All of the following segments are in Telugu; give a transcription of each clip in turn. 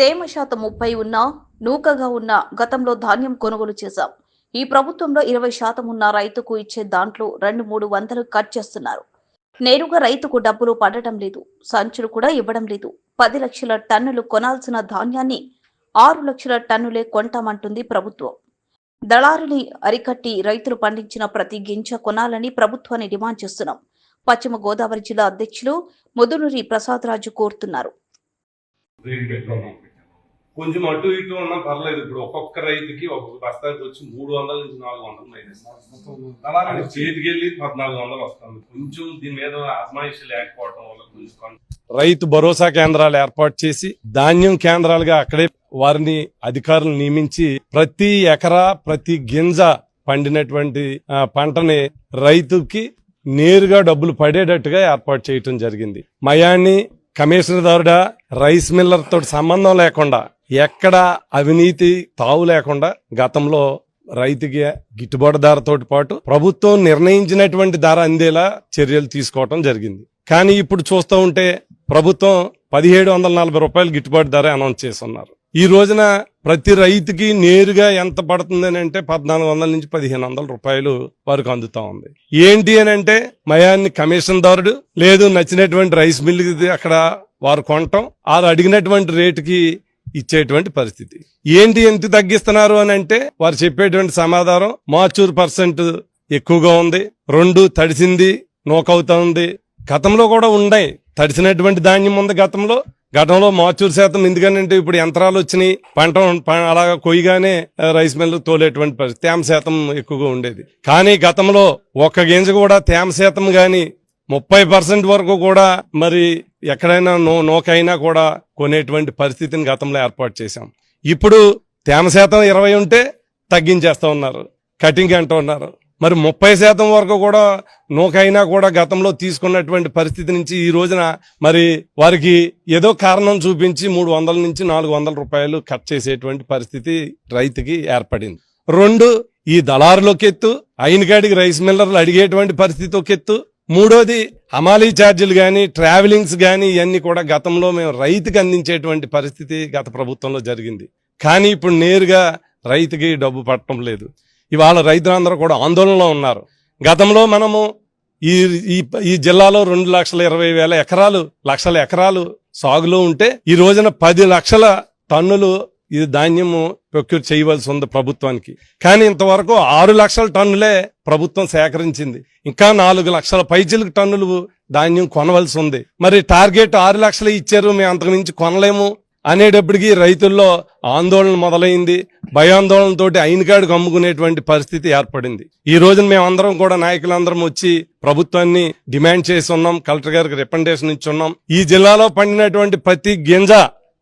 తేమ శాతం ముప్పై ఉన్నా నూకగా ఉన్న గతంలో ధాన్యం కొనుగోలు చేశాం. ఈ ప్రభుత్వంలో ఇరవై శాతం ఉన్న రైతుకు ఇచ్చే దాంట్లో రెండు మూడు వందలు కట్ చేస్తున్నారు. నేరుగా రైతుకు డబ్బులు పడటం లేదు సంచులు కూడా ఇవ్వడం లేదు. పది లక్షల టన్నులు కొనాల్సిన ధాన్యాన్ని ఆరు లక్షల టన్నులే కొంటామంటుంది ప్రభుత్వం. దళారుని అరికట్టి రైతులు పండించిన ప్రతి గింజ కొనాలని ప్రభుత్వాన్ని డిమాండ్ చేస్తున్నాం. పశ్చిమ గోదావరి జిల్లా అధ్యక్షులు ముదునూరి ప్రసాదరాజు కోరుతున్నారు. రేట్ కొంచెం అటు ఇటు ఉన్నా పర్లేదు ఇప్పుడు ఒక్కొక్క రైతుకి ఒక్కొక్క బస్తాకి వచ్చి మూడు వందల నుంచి నాలుగు వందలు మైనస్. అది చేతికి వెళ్ళి పద్నాలుగు వందలు వస్తుంది. కొంచెం దీని మీద అజమాయిషి లేకపోవడం వల్ల కొంచెం రైతు భరోసా కేంద్రాలు ఏర్పాటు చేసి ధాన్యం కేంద్రాలుగా అక్కడే వారిని అధికారులు నియమించి ప్రతి ఎకరా ప్రతి గింజ పండినటువంటి పంటని రైతుకి నేరుగా డబ్బులు పడేటట్టుగా ఏర్పాటు చేయటం జరిగింది. మయాన్ని కమిషనర్దారుడా రైస్ మిల్లర్ తోటి సంబంధం లేకుండా ఎక్కడ అవినీతి తావు లేకుండా గతంలో రైతుకి గిట్టుబాటు ధరతోటి పాటు ప్రభుత్వం నిర్ణయించినటువంటి ధర అందేలా చర్యలు తీసుకోవటం జరిగింది. కానీ ఇప్పుడు చూస్తూ ఉంటే ప్రభుత్వం పదిహేడు వందల నలభై రూపాయలు గిట్టుబాటు ధర అనౌన్స్ చేస్తున్నారు. ఈ రోజున ప్రతి రైతుకి నేరుగా ఎంత పడుతుంది అని అంటే పద్నాలుగు వందల నుంచి పదిహేను వందల రూపాయలు వారికి అందుతా ఉంది. ఏంటి అని అంటే మయాన్ని కమిషన్ దారుడు లేదు నచ్చినటువంటి రైస్ మిల్ అక్కడ వారు కొనటం వారు అడిగినటువంటి రేటుకి ఇచ్చేటువంటి పరిస్థితి. ఏంటి ఎంత తగ్గిస్తున్నారు అని అంటే వారు చెప్పేటువంటి సమాధానం మాచూర్ పర్సెంట్ ఎక్కువగా ఉంది రెండు తడిసింది నోకవుతా ఉంది. గతంలో కూడా ఉన్నాయి తడిసినటువంటి ధాన్యం ఉంది గతంలో. గతంలో మాచూర్ శాతం ఎందుకంటే ఇప్పుడు యంత్రాలు వచ్చినాయి పంట ప- అలా కొయ్యగానే రైస్ మిల్ తోలేటువంటి పరిస్థితి తేమ శాతం ఎక్కువగా ఉండేది. కానీ గతంలో ఒక్క గింజ కూడా తేమ శాతం కానీ ముప్పై పర్సెంట్ వరకు కూడా మరి ఎక్కడైనా నో నోకైనా కూడా కొనేటువంటి పరిస్థితిని గతంలో ఏర్పాటు చేశాం. ఇప్పుడు తేమ శాతం ఇరవై ఉంటే తగ్గించేస్తూ ఉన్నారు. కటింగ్ అంటూ ఉన్నారు. మరి ముప్పై శాతం వరకు కూడా నూకైనా కూడా గతంలో తీసుకున్నటువంటి పరిస్థితి నుంచి ఈ రోజున మరి వారికి ఏదో కారణం చూపించి మూడు వందల నుంచి నాలుగు వందల రూపాయలు కట్ చేసేటువంటి పరిస్థితి రైతుకి ఏర్పడింది. రెండు ఈ దళారులోకి ఎత్తు అయినకాడికి రైస్ మిల్లర్లు అడిగేటువంటి పరిస్థితి ఒక ఎత్తు మూడోది అమాలీ ఛార్జీలు కానీ ట్రావెలింగ్స్ కానీ ఇవన్నీ కూడా గతంలో మేము రైతుకి అందించేటువంటి పరిస్థితి గత ప్రభుత్వంలో జరిగింది. కానీ ఇప్పుడు నేరుగా రైతుకి డబ్బు పట్టడం లేదు. ఇవాళ రైతులందరూ కూడా ఆందోళనలో ఉన్నారు. గతంలో మనము ఈ ఈ జిల్లాలో రెండు లక్షల ఇరవై వేల ఎకరాలు లక్షల ఎకరాలు సాగులో ఉంటే ఈ రోజున పది లక్షల టన్నులు ఇది ధాన్యము ప్రొక్యూర్ చేయవలసి ఉంది ప్రభుత్వానికి. కానీ ఇంతవరకు ఆరు లక్షల టన్నులే ప్రభుత్వం సేకరించింది. ఇంకా నాలుగు లక్షల పైచిలకు టన్నులు ధాన్యం కొనవలసి ఉంది. మరి టార్గెట్ ఆరు లక్షలు ఇచ్చారు మేము అంతకుమించి కొనలేము అనేటప్పటికీ రైతుల్లో ఆందోళన మొదలైంది. భయాందోళనతోటి అయినకాడికి అమ్ముకునేటువంటి పరిస్థితి ఏర్పడింది. ఈ రోజున మేమందరం కూడా నాయకులందరం వచ్చి ప్రభుత్వాన్ని డిమాండ్ చేసి ఉన్నాం. కలెక్టర్ గారికి రికమెండేషన్ ఇచ్చి ఉన్నాం. ఈ జిల్లాలో పండినటువంటి ప్రతి గింజ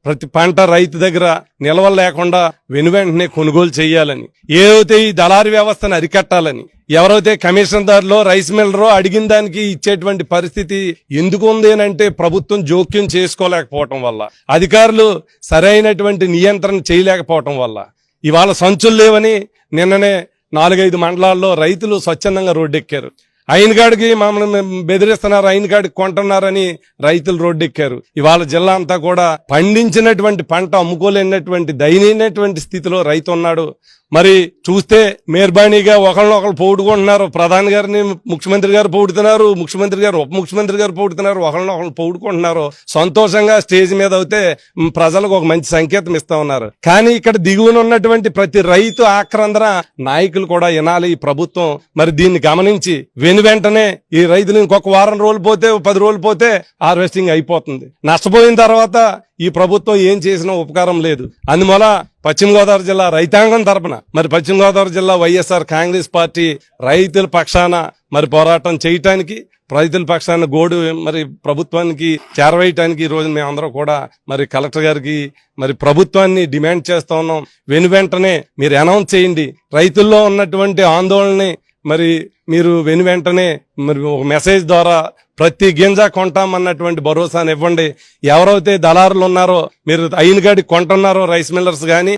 ప్రతి పంట రైతు దగ్గర నిల్వ లేకుండా వెను వెంటనే కొనుగోలు చేయాలని ఏదైతే ఈ దళారీ వ్యవస్థను అరికట్టాలని ఎవరైతే కమిషన్దారులో రైస్ మిల్లరో అడిగిన దానికి ఇచ్చేటువంటి పరిస్థితి ఎందుకు ఉంది అంటే ప్రభుత్వం జోక్యం చేసుకోలేకపోవటం వల్ల అధికారులు సరైనటువంటి నియంత్రణ చేయలేకపోవటం వల్ల. ఇవాళ సంచులు లేవని నిన్ననే నాలుగైదు మండలాల్లో రైతులు స్వచ్ఛందంగా రోడ్డెక్కారు. అయినగాడికి మమ్మల్ని బెదిరిస్తున్నారు అయినగాడికి కొంటున్నారని రైతులు రోడ్డెక్కారు. ఇవాళ జిల్లా అంతా కూడా పండించినటువంటి పంట అమ్ముకోలేనటువంటి దయనీయమైనటువంటి స్థితిలో రైతు ఉన్నాడు. మరి చూస్తే మేర్బాణిగా ఒకళ్ళనొకళ్ళు పొగుడుకుంటున్నారు ప్రధాని గారిని ముఖ్యమంత్రి గారు పొగుడుతున్నారు ముఖ్యమంత్రి గారు ఉప ముఖ్యమంత్రి గారు పొగుడుతున్నారు ఒకళ్ళనొకళ్ళు పొగుడుకుంటున్నారు సంతోషంగా స్టేజ్ మీద అయితే ప్రజలకు ఒక మంచి సంకేతం ఇస్తా ఉన్నారు. కానీ ఇక్కడ దిగువన ఉన్నటువంటి ప్రతి రైతు ఆక్రందన నాయకులు కూడా వినాలి ఈ ప్రభుత్వం. మరి దీన్ని గమనించి వెను వెంటనే ఈ రైతులు ఇంకొక వారం రోజులు పోతే పది రోజులు పోతే హార్వెస్టింగ్ అయిపోతుంది. నష్టపోయిన తర్వాత ఈ ప్రభుత్వం ఏం చేసినా ఉపకారం లేదు. అందువల్ల పశ్చిమ గోదావరి జిల్లా రైతాంగం తరపున మరి పశ్చిమ గోదావరి జిల్లా వైఎస్ఆర్ కాంగ్రెస్ పార్టీ రైతుల పక్షాన మరి పోరాటం చేయటానికి రైతుల పక్షాన గోడు మరి ప్రభుత్వానికి చేరవేయటానికి ఈరోజు మేమందరం కూడా మరి కలెక్టర్ గారికి మరి ప్రభుత్వాన్ని డిమాండ్ చేస్తా ఉన్నాం. వెను వెంటనే మీరు అనౌన్స్ చేయండి. రైతుల్లో ఉన్నటువంటి ఆందోళనని మరి మీరు వెను వెంటనే మరి ఒక మెసేజ్ ద్వారా ప్రతి గింజ కొంటామన్నటువంటి భరోసాను ఇవ్వండి ఎవరైతే దళారులు ఉన్నారో మీరు అయిన గడి కొంటున్నారో రైస్ మిల్లర్స్ కానీ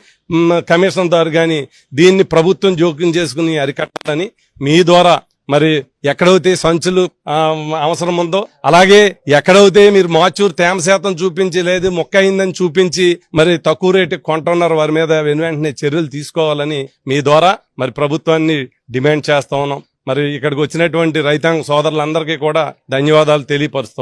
ద్వారా కానీ దీన్ని ప్రభుత్వం జోక్యం చేసుకుని అరికట్టాలని మీ ద్వారా మరి ఎక్కడైతే సంచులు అవసరం ఉందో అలాగే ఎక్కడైతే మీరు మాచూరు తేమ శాతం చూపించి లేదు మొక్క అయిందని చూపించి మరి తక్కువ రేటు కొంటున్నారు వారి మీద వెను వెంటనే చర్యలు తీసుకోవాలని మీ ద్వారా మరి ప్రభుత్వాన్ని డిమాండ్ చేస్తా ఉన్నాం. మరి ఇక్కడికి వచ్చినటువంటి రైతాంగ సోదరులందరికీ కూడా ధన్యవాదాలు తెలియపరుస్తూ